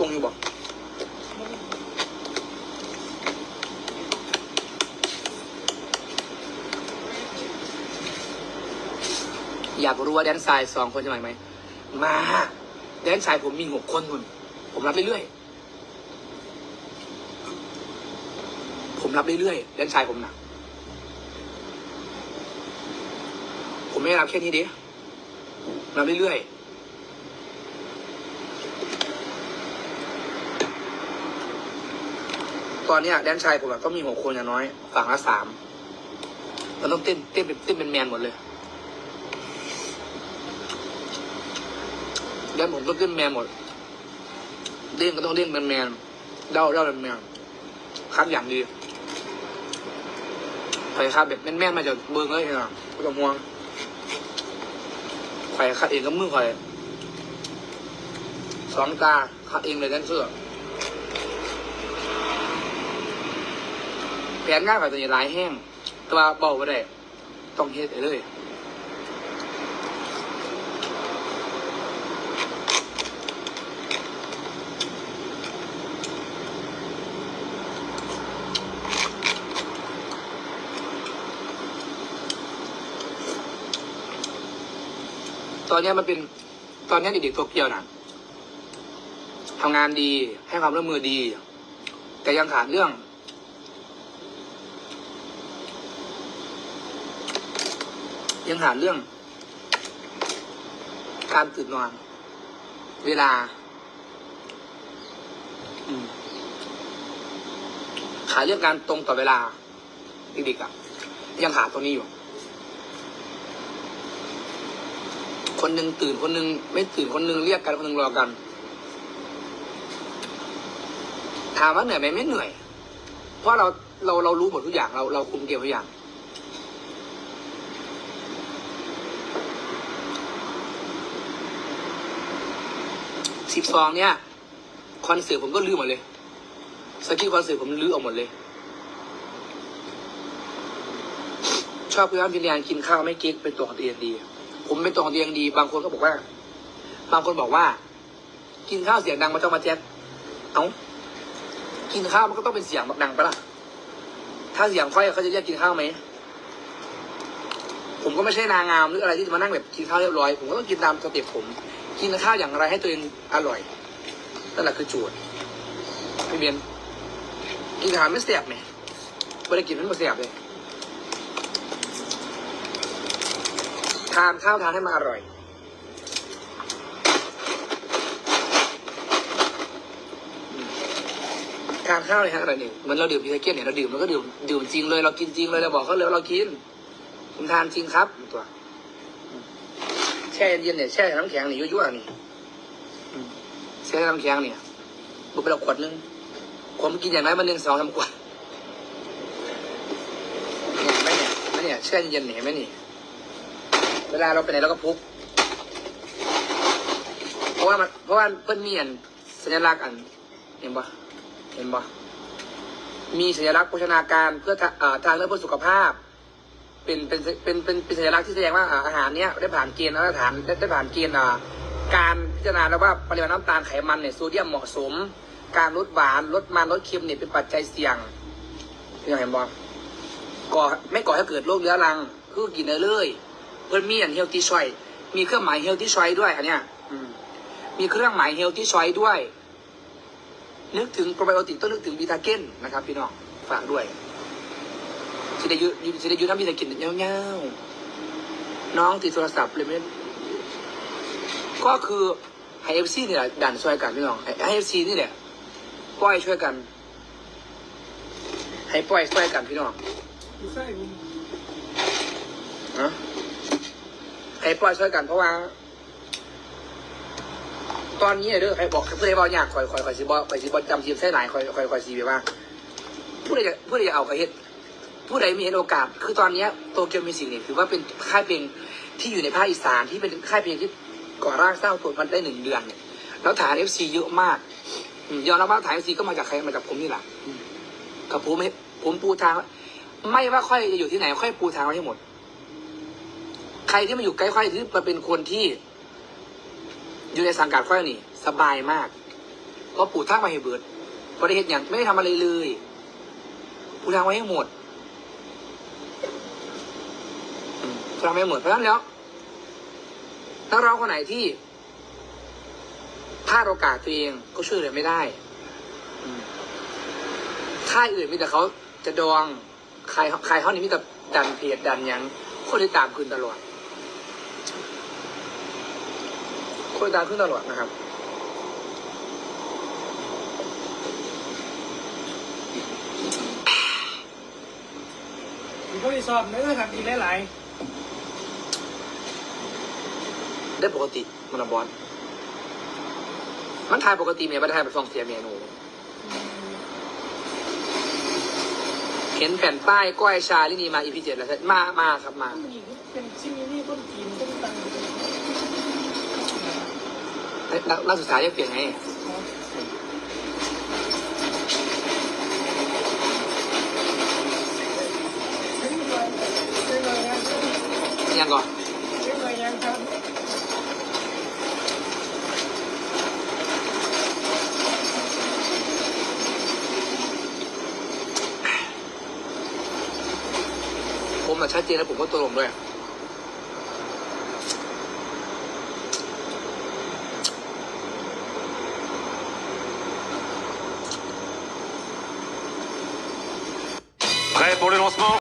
ตรงอยู่บอกอยากรู้ว่าแดนซายสองคนจะมาไหม มา แดนซายผมมีหกคนคุณผมรับเรื่อยๆ ผมรับเรื่อยๆ แดนซายผมนะผมไม่รับแค่นี้ดิรับเรื่อยๆ ตอนเนี้ยแดนชายผมอะต้องมีหกคนอย่างน้อย ฝั่งละสามมันต้องเต้นเต้นเป็นเต้นเป็นแมนหมดเลยแดนผมต้องเต้นแมนหมดเด้งก็ต้องเด้งเป็นแมนเด้าเด้าเป็นแมนคัดอย่างดีใครคัดแบบแม่นๆมาจากเบิร์งเลยนะไม่ต้องห่วงใครคัดเองก็มือใครสองตาคัดเองเลยแดนเซอร์ แผ นงานกับตัวนี้หลายแห้งแตัวาเบาไปได้ ต้องเฮ็ดให้เลยตอนนี้มันเป็นตอนนี้เด็กๆตัวเกียวนะทำงานดีให้ความร่วมมือดี แต่ยังขาดเรื่อง ยังหาเรื่อง การตื่นนอน เวลาขาเรื่องการตรงต่อเวลาเด็กๆอะ ยังขาตรงนี้อยู่ คนหนึ่งตื่นคนหนึ่งไม่ตื่นคนหนึ่งเรียกกันคนหนึ่งรอกัน ถามว่าเหนื่อยไหมไม่เหนื่อย เพราะเราเราเรารู้หมดทุกอย่างเราเราคุมเกมทุกอย่าง สิบสองเนี่ยคอนเสิร์ตผมก็ลืมหมดเลยสกิปคอนเสิร์ตผมลือออกหมดเลย ชอบพื่อนพิญญาณกินข้าวไม่เก๊กเป็นตัวของตัวเองดี ผมเป็นตัวของตัวเองดี บางคนก็บอกว่า บางคนบอกว่า กินข้าวเสียงดังมาต้องมาแจ็คเอ้ากินข้าวมันก็ต้องเป็นเสียงแบบดังปะล่ะถ้าเสียงค่อยเขาจะเรียกกินข้าวไหมผมก็ไม่ใช่นางงามหรืออะไรที่มานั่งแบบกินข้าวเรียบร้อย ผมก็ต้องกินตามสเต็ปผม กินข้าวอย่างไรให้ตัวเองอร่อยนั่นแหละคือโจทย์พี่เบียนกินอาหารไม่เสียบไหมไม่ได้กินมันไม่เสียบเลยทานข้าวทานให้มันอร่อยทานข้าวเลยฮะอะไรนี่ยเหมือนเราดื่มพิเศษเนี่ยเราดื่มเราก็ดื่มดื่มจริงเลยเรากินจริงเลยเราบอกเขาเลยว่าเรากินผมทานจริงครับตัว ช่เย็นเนี่ยแช่น้ำแข็งนี่ยั่วๆนี่แช่น้ำแข็งเนี่ยบุกไปเราขวดนึงผมกินอย่างไรมันหนึ่งสองสามขวดเนี่ยไหมเนี่ยไหมเนี่ยแช่เย็นเนี่ยไหมนี่ เวลาเราไปไหนเราก็พกเพราะว่ามันเพราะว่าเพิ่นมีอันสัญลักษณ์อันเห็นปะเห็นปะมีสัญลักษณ์โภชนาการเพื่อทาเอ่อทางเลือกเพื่อสุขภาพ เป็นเป็นเป็นเป็นเป็นสัญลักษณ์ที่แสดงว่าอาหารเนี้ยได้ผ่านเกณฑ์มาตรฐานได้ได้ผ่านเกณฑ์อ่าการพิจารณาแล้วว่าปริมาณน้ำตาลไขมันเนี่ยโซเดียมเหมาะสม การลดหวานลดมันลดเค็มเนี่ยเป็นปัจจัยเสี่ยงพี่น้องเห็นบ่ก่อไม่ก่อให้เกิดโรคเรื้อรังคือกินได้เลยเพิ่นมีอันเฮลที่ช่วยมีเครื่องหมายเฮลที่ช่วยด้วยอันเนี้ยมีเครื่องหมายเฮลที่ช่วยด้วย นึกถึงโปรไบโอติกต้องนึกถึงบีทาเกนนะครับพี่น้องฝากด้วย สิได้ยุสิได้ยุทำพี่จะกินเงี้ยวๆน้องติดโทรศัพท์เลยไม่ก็คือไฮเอฟซีนี่แหละดันช่วยกันพี่น้องไฮเอฟซีนี่แหละปล่อยช่วยกัน ให้ปล่อยช่วยกันพี่น้องไม่ใช่นะให้ปล่อยช่วยกันเพราะว่า ตอนนี้เด้อใครบอกผู้ใดบอกอยากคอยคอยคอยสิบอคอยสิบอจำทีมใส่ไหนคอยคอยคอยสีแบบว่าผู้ใดจะผู้ใดจะเอากระเฮ็ด ผู้ใดมีโอกาส คือตอนนี้โตเกียวมิวสิกเนี่ยถือว่าเป็นค่ายเพลงที่อยู่ในภาคอีสานที่เป็นค่ายเพลงที่ก่อร่างสร้างตัวมันได้หนึ่งเดือนเนี่ยแล้วฐานเอฟซีเยอะมากยอมรับว่าฐานเอฟซีก็มาจากใครมาจากผมนี่แหละกับผมผมปูทาง ไม่ว่าค่อยจะอยู่ที่ไหน ค่อยปูทางไว้ให้หมด ใครที่มาอยู่ใกล้ค่อยที่มาเป็นคนที่ อยู่ในสังกัดค่อยนี่ สบายมากเพราะปูทางมาให้เบิดบริเหตุอย่างไม่ได้ทำอะไรเลยปูทางไว้ให้หมดอืมปู่ ทาไว้ให้หมดเพราะฉะนั้นแล้วนักร้องคนไหนที่พลาดโอกาสตัวเองก็ช่วยเหลือไม่ได้ค่ายอื่นมีแต่เขาจะดองใครใครเขานี่มีแต่ดันเพจดันยังคนที่ตามคืนตลอดคนที่ตามขึ้นตลอดนะครับผมก็ไปสอบเนื้อครับกินหลาย ได้ปกติมันละบอสมันทายปกติเมียม่ได้ทายไปฟังเสียเมียหนูเห็นแผ่นป้ายก้อยชาลินีมาอีพีเจ็ดแล้วใช่มามาครับมานี่เป็นชิมินี่ต้นจีนต้นตังนักนักศึกษาจะเปลี่ยนไงยังก่อน ยังครับ ผมอะ ชัดเจนแล้วผมก็ตัวลงด้วย